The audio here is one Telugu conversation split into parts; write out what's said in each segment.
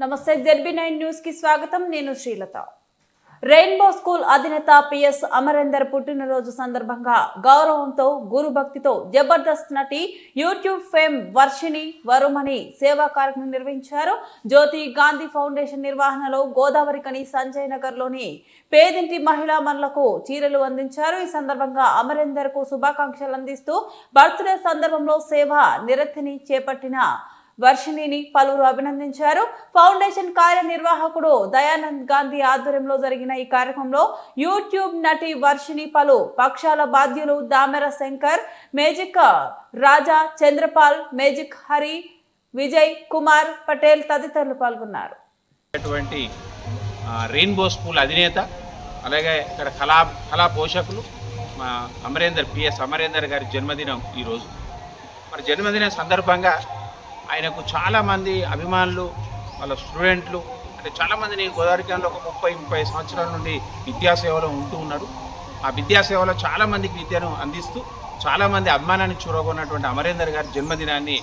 నమస్తే జెడ్బీ నైన్ న్యూస్కి స్వాగతం. నేను శ్రీలత. రెయిన్బో స్కూల్ అధినేత పిఎస్ అమరేందర్ పుట్టినరోజు సందర్భంగా గౌరవంతో గురుభక్తితో జబర్దస్త్ నటి యూట్యూబ్ ఫేమ్ వర్షిణి వరుమణి సేవా కార్యక్రమం నిర్వహించారు. జ్యోతి గాంధీ ఫౌండేషన్ నిర్వహణలో గోదావరి కని సంజయ్ నగర్లోని పేదింటి మహిళా మనులకు చీరలు అందించారు. ఈ సందర్భంగా అమరేందర్కు శుభాకాంక్షలు అందిస్తూ బర్త్డే సందర్భంలో సేవ నిరతిని చేపట్టిన వర్షిణిని పలువురు అభినందించారు. ఫౌండేషన్ కార్యనిర్వాహకుడు దయానంద్ గాంధీ ఆధ్వర్యంలో జరిగిన ఈ కార్యక్రమంలో యూట్యూబ్ నటి వర్షిణి పలు పక్షాల బాధ్యులు దామెర శంకర్ మేజిక్ రాజా చంద్రపాల్ మేజిక్ హరి విజయ్ కుమార్ పటేల్ తదితరులు పాల్గొన్నారు. అటువంటి రెయిన్బో స్కూల్ అధినేత అలాగే ఇక్కడ కళా కళా పోషకులు మా అమరేందర్ పిఎస్ అమరేందర్ గారి జన్మదినం ఈరోజు. మరి జన్మదినం సందర్భంగా ఆయనకు చాలామంది అభిమానులు వాళ్ళ స్టూడెంట్లు అంటే చాలామందిని గోదావరి క్యాంలో ఒక ముప్పై ముప్పై సంవత్సరాల నుండి విద్యాసేవలో ఉంటూ ఉన్నాడు ఆ విద్యాసేవలో చాలామందికి విద్యను అందిస్తూ చాలామంది అభిమానాన్ని చూరగొన్నటువంటి అమరేందర్ గారి జన్మదినాన్ని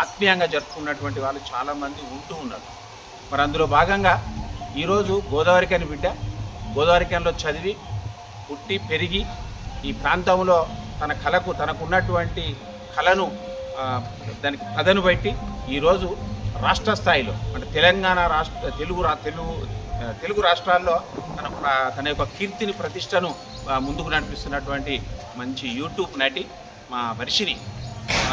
ఆత్మీయంగా జరుపుకున్నటువంటి వాళ్ళు చాలామంది ఉంటూ ఉన్నారు. మరి అందులో భాగంగా ఈరోజు గోదావరికని బిడ్డ గోదావరికన్లో చదివి పుట్టి పెరిగి ఈ ప్రాంతంలో తన కళకు తనకున్నటువంటి కళను దానికి కథను బట్టి ఈరోజు రాష్ట్ర స్థాయిలో అంటే తెలంగాణ రాష్ట్ర తెలుగు రా తెలుగు తెలుగు రాష్ట్రాల్లో తన తన యొక్క కీర్తిని ప్రతిష్టను ముందుకు నడిపిస్తున్నటువంటి మంచి యూట్యూబ్ నటి మా వర్షిని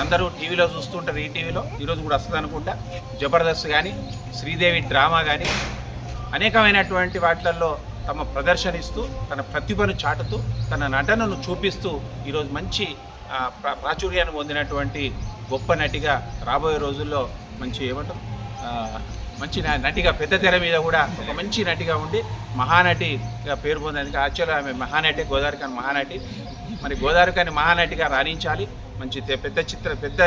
అందరూ టీవీలో చూస్తుంటారు ఈ టీవీలో. ఈరోజు కూడా వస్తుంది అనుకుంటా. జబర్దస్త్ కానీ శ్రీదేవి డ్రామా కానీ అనేకమైనటువంటి వాటిలలో తమ ప్రదర్శనిస్తూ తన ప్రతిభను చాటుతూ తన నటనను చూపిస్తూ ఈరోజు మంచి ప్రాచుర్యాన్ని పొందినటువంటి గొప్ప నటిగా రాబోయే రోజుల్లో మంచి ఏమంటారు? మంచి నటిగా పెద్ద తెర మీద కూడా ఒక మంచి నటిగా ఉండి మహానటిగా పేరు పొందేందుకు యాక్చువల్గా ఆమె మహానటి గోదావరికాని మహానటి. మరి గోదావరి కాని మహానటిగా రాణించాలి. మంచి తె- పెద్ద చిత్ర పెద్ద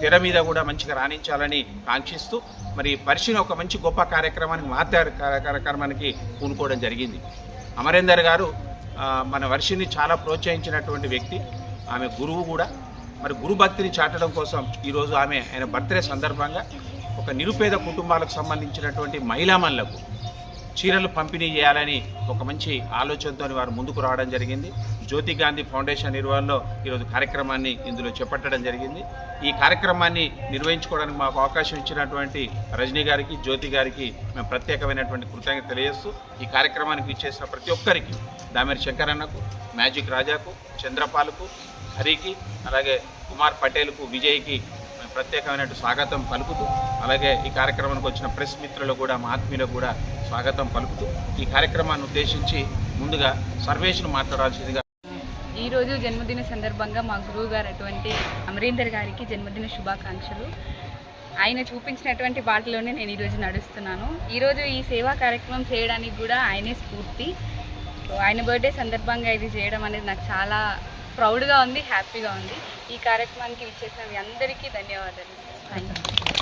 తెర మీద కూడా మంచిగా రాణించాలని కాంక్షిస్తూ మరి పరిశీలన ఒక మంచి గొప్ప కార్యక్రమానికి మహత్య కార్యక్రమానికి పూనుకోవడం జరిగింది. అమరేందర్ గారు మన వర్షిని చాలా ప్రోత్సహించినటువంటి వ్యక్తి. ఆమె గురువు కూడా. మరి గురు భక్తిని చాటడం కోసం ఈరోజు ఆమె ఆయన బర్త్డే సందర్భంగా ఒక నిరుపేద కుటుంబాలకు సంబంధించినటువంటి మహిళామణులకు చీరలు పంపిణీ చేయాలని ఒక మంచి ఆలోచనతో వారు ముందుకు రావడం జరిగింది. జ్యోతి గాంధీ ఫౌండేషన్ నిర్వహణలో ఈరోజు కార్యక్రమాన్ని ఇందులో చేపట్టడం జరిగింది. ఈ కార్యక్రమాన్ని నిర్వహించుకోవడానికి మాకు అవకాశం ఇచ్చినటువంటి రజనీ గారికి జ్యోతి గారికి మేము ప్రత్యేకమైనటువంటి కృతజ్ఞత తెలియజేస్తూ ఈ కార్యక్రమానికి ఇచ్చేసిన ప్రతి ఒక్కరికి దామెరి శంకరన్నకు మ్యాజిక్ రాజాకు చంద్రపాలకు హరికి అలాగే కుమార్ పటేల్కు విజయ్కి మేము ప్రత్యేకమైన స్వాగతం పలుకుతూ అలాగే ఈ కార్యక్రమానికి వచ్చిన ప్రెస్ మిత్రులు కూడా మా ఆత్మీయులకు కూడా స్వాగతం పలుకుతూ ఈ కార్యక్రమాన్ని ఉద్దేశించి ముందుగా సర్వేష్ను మాట్లాడాల్సిందిగా ఈరోజు జన్మదిన సందర్భంగా మా గురువు గారు అటువంటి అమరీందర్ గారికి జన్మదిన శుభాకాంక్షలు. ఆయన చూపించినటువంటి బాటలోనే నేను ఈరోజు నడుస్తున్నాను. ఈరోజు ఈ సేవా కార్యక్రమం చేయడానికి కూడా ఆయనే స్ఫూర్తి. ఆయన బర్త్డే సందర్భంగా ఇది చేయడం అనేది నాకు చాలా ప్రౌడ్గా ఉంది హ్యాపీగా ఉంది. ఈ కార్యక్రమానికి విచ్చేసిన మీ అందరికీ ధన్యవాదాలు. Thank you